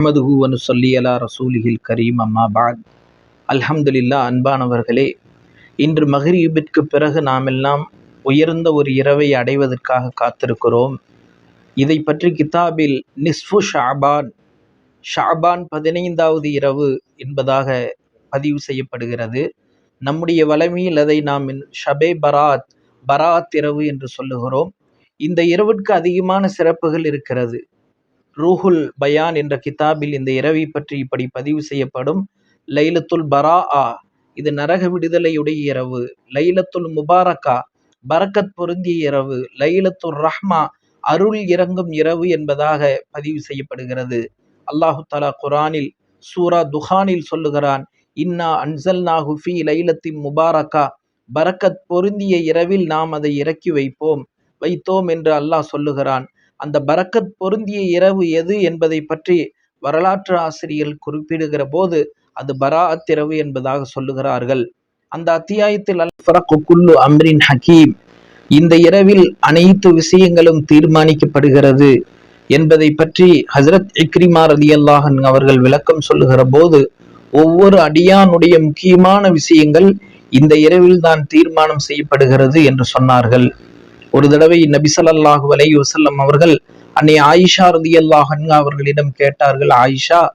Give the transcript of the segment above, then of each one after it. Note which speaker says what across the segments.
Speaker 1: அஹமதுஹூ அனு சொல்லி அலா ரசூலிஹில் கரீம் அம்மா பாத். அல்ஹம்துலில்லா அன்பானவர்களே இன்று மஹரீபிற்கு பிறகு நாமெல்லாம் உயர்ந்த ஒரு இரவை அடைவதற்காக காத்திருக்கிறோம். இதை பற்றி கிதாபில் நிஸ்ஃபு ஷாபான் ஷாபான் பதினைந்தாவது இரவு என்பதாக பதிவு செய்யப்படுகிறது. நம்முடைய வளமையில் அதை நாம் ஷபே பராத் பராத் இரவு என்று சொல்லுகிறோம். இந்த இரவிற்கு அதிகமான சிறப்புகள் இருக்கிறது. ரூஹுல் பயான் என்ற கிதாபில் இந்த இரவை பற்றி இப்படி பதிவு செய்யப்படும். லைலத்துல் பரா ஆ இது நரக விடுதலையுடைய இரவு. லைலத்துல் முபாரக்கா பரக்கத் பொருந்திய இரவு. லைலத்துல் ரஹ்மா அருள் இறங்கும் இரவு என்பதாக பதிவு செய்யப்படுகிறது. அல்லாஹு தலா குரானில் சூரா துஹானில் சொல்லுகிறான் இன்னா அன்சல் நாகுஃபி லைலத்தின் முபாரக்கா. பரக்கத் பொருந்திய இரவில் நாம் அதை இறக்கி வைப்போம் வைத்தோம் என்று அல்லாஹ் சொல்லுகிறான். அந்த பரக்கத் பொருந்திய இரவு எது என்பதை பற்றி வரலாற்று ஆசிரியர் குறிப்பிடுகிற போது அது பராஅத் இரவு என்பதாக சொல்லுகிறார்கள். அந்த அத்தியாயத்தில் குல்லு அம்ரின் ஹக்கீம் இந்த இரவில் அனைத்து விஷயங்களும் தீர்மானிக்கப்படுகிறது என்பதை பற்றி ஹசரத் இக்ரிமார் அலி அல்லாஹன் அவர்கள் விளக்கம் சொல்லுகிற போது ஒவ்வொரு அடியானுடைய முக்கியமான விஷயங்கள் இந்த இரவில் தான் தீர்மானம் செய்யப்படுகிறது என்று சொன்னார்கள். ஒரு தடவை நபிசல்லாஹு அலை வசல்லம் அவர்கள் அன்னை ஆயிஷா ரதி அல்லாஹன் அவர்களிடம் கேட்டார்கள் ஆயிஷா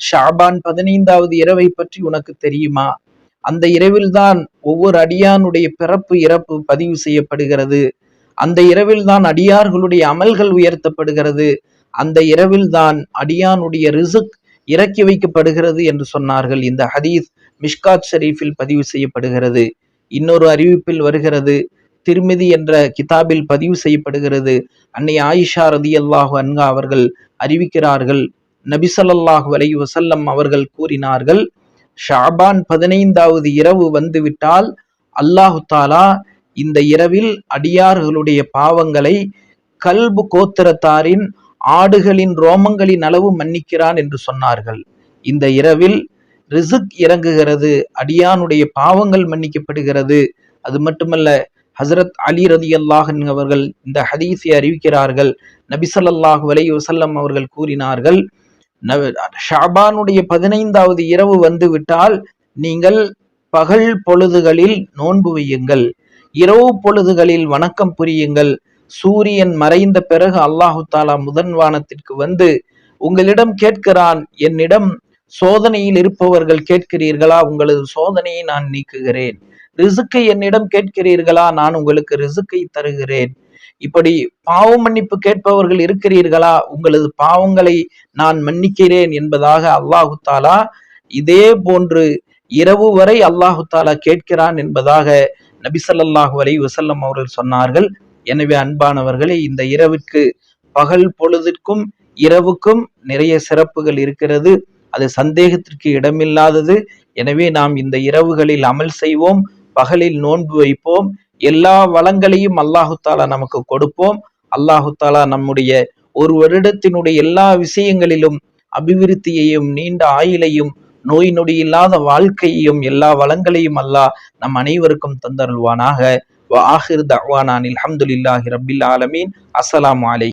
Speaker 1: ஷாபான் பதினைந்தாவது இரவை பற்றி உனக்கு தெரியுமா? அந்த இரவில்தான் ஒவ்வொரு அடியானுடைய பிறப்பு இறப்பு பதிவு செய்யப்படுகிறது. அந்த இரவில்தான் அடியார்களுடைய அமல்கள் உயர்த்தப்படுகிறது. அந்த இரவில்தான் அடியானுடைய ரிசுக் இறக்கி வைக்கப்படுகிறது என்று சொன்னார்கள். இந்த ஹதீஸ் மிஷ்காத் ஷரீஃபில் பதிவு செய்யப்படுகிறது. இன்னொரு அறிவிப்பில் வருகிறது. திருமிதி என்ற கிதாபில் பதிவு செய்யப்படுகிறது. அன்னை ஆயிஷா ரதி அல்லாஹு அன்கா அவர்கள் அறிவிக்கிறார்கள். நபிசல்லாஹு அலை வசல்லம் அவர்கள் கூறினார்கள் ஷாபான் பதினைந்தாவது இரவு வந்துவிட்டால் அல்லாஹு தாலா இந்த இரவில் அடியார்களுடைய பாவங்களை கல்பு கோத்திரத்தாரின் ஆடுகளின் ரோமங்களின் அளவு மன்னிக்கிறான் என்று சொன்னார்கள். இந்த இரவில் ரிசுக் இறங்குகிறது அடியானுடைய பாவங்கள் மன்னிக்கப்படுகிறது. அது மட்டுமல்ல ஹசரத் அலி ரதி அல்லாஹன் அவர்கள் இந்த ஹதீஸை அறிவிக்கிறார்கள். நபிசல்லாஹு அலை வசல்லம் அவர்கள் கூறினார்கள் ஷாபானுடைய பதினைந்தாவது இரவு வந்து விட்டால் நீங்கள் பகல் பொழுதுகளில் நோன்பு வையுங்கள். இரவு பொழுதுகளில் வணக்கம் புரியுங்கள். சூரியன் மறைந்த பிறகு அல்லாஹு தாலா முதன் வானத்திற்கு வந்து உங்களிடம் கேட்கிறான் என்னிடம் சோதனையில் இருப்பவர்கள் கேட்கிறீர்களா? உங்களது சோதனையை நான் நீக்குகிறேன். ரிசுக்கை என்னிடம் கேட்கிறீர்களா? நான் உங்களுக்கு ரிசுக்கை தருகிறேன். இப்படி பாவ மன்னிப்பு கேட்பவர்கள் இருக்கிறீர்களா? உங்களது பாவங்களை நான் மன்னிக்கிறேன் என்பதாக அல்லாஹு தாலா இதே போன்று இரவு வரை அல்லாஹு தாலா கேட்கிறான் என்பதாக நபிசல்லாஹு அலை வசல்லம் அவர்கள் சொன்னார்கள். எனவே அன்பானவர்களே இந்த இரவுக்கு பகல் பொழுதிற்கும் இரவுக்கும் நிறைய சிறப்புகள் இருக்கிறது. அது சந்தேகத்திற்கு இடமில்லாதது. எனவே நாம் இந்த இரவுகளில் அமல் செய்வோம். பகலில் நோன்பு வைப்போம். எல்லா வளங்களையும் அல்லாஹு தாலா நமக்கு கொடுப்போம். அல்லாஹு தாலா நம்முடைய ஒரு வருடத்தினுடைய எல்லா விஷயங்களிலும் அபிவிருத்தியையும் நீண்ட ஆயிலையும் நோய் நொடி இல்லாத வாழ்க்கையையும் எல்லா வளங்களையும் அல்லாஹ் நம் அனைவருக்கும் தந்தருள்வானாக. ஆஹிர் தவானான் அஹமதுல்லாஹி ரபில் ஆலமீன். அஸ்ஸலாம் அலை